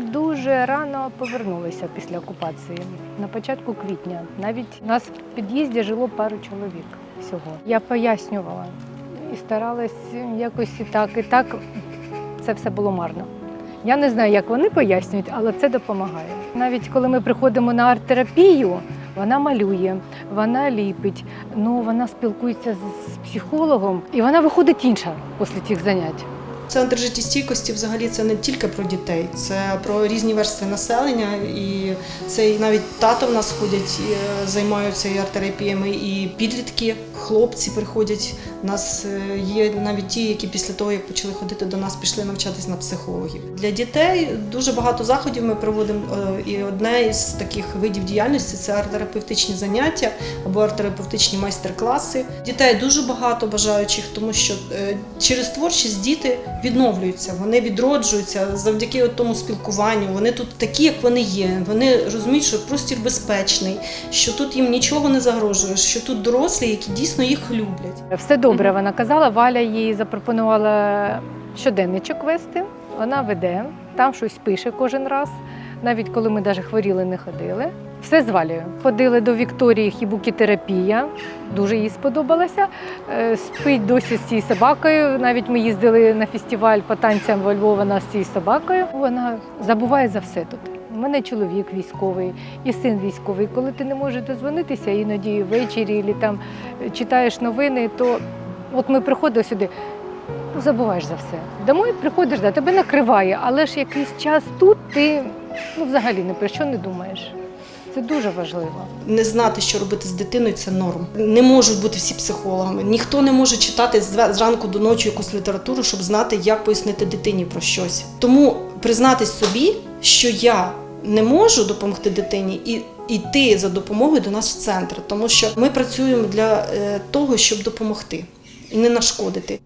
Дуже рано повернулися після окупації, на початку квітня. Навіть у нас в під'їзді жило пару чоловік всього. Я пояснювала і старалась якось і так, і так. Це все було марно. Я не знаю, як вони пояснюють, але це допомагає. Навіть коли ми приходимо на арт-терапію, вона малює, вона ліпить, ну вона спілкується з психологом, і вона виходить інша після цих занять. Центр життєстійкості взагалі це не тільки про дітей, це про різні верстви населення. І це і навіть тато в нас ходять, і, е, займаються і арт-терапіями, і підлітки, хлопці приходять. У нас е, є навіть ті, які після того, як почали ходити до нас, пішли навчатись на психологів. Для дітей дуже багато заходів ми проводимо. е, І одне із таких видів діяльності це арт-терапевтичні заняття або арт-терапевтичні майстер-класи. Дітей дуже багато бажаючих, тому що е, через творчість діти відновлюються, вони відроджуються завдяки тому спілкуванню. Вони тут такі, як вони є. Вони розуміють, що простір безпечний, що тут їм нічого не загрожує, що тут дорослі, які дійсно їх люблять. Все добре, вона казала. Валя їй запропонувала щоденничок вести. Вона веде, там щось пише кожен раз. Навіть коли ми навіть хворіли, не ходили. Все з Валею. Ходили до Вікторії хібукітерапія. Дуже їй сподобалося. Е, Спить досі з цією собакою. Навіть ми їздили на фестиваль по танцям во Львов, вона з цією собакою. Вона забуває за все тут. У мене чоловік військовий і син військовий. Коли ти не можеш дозвонитися іноді ввечері, там е, читаєш новини, то от ми приходили сюди. ну, Забуваєш за все. Домой приходиш, да, тебе накриває, але ж якийсь час тут ти ну, взагалі ні про що не думаєш. Це дуже важливо. Не знати, що робити з дитиною, це норм. Не можуть бути всі психологами. Ніхто не може читати зранку до ночі якусь літературу, щоб знати, як пояснити дитині про щось. Тому признатись собі, що я не можу допомогти дитині, і йти за допомогою до нас в центр, тому що ми працюємо для е, того, щоб допомогти не нашкодити.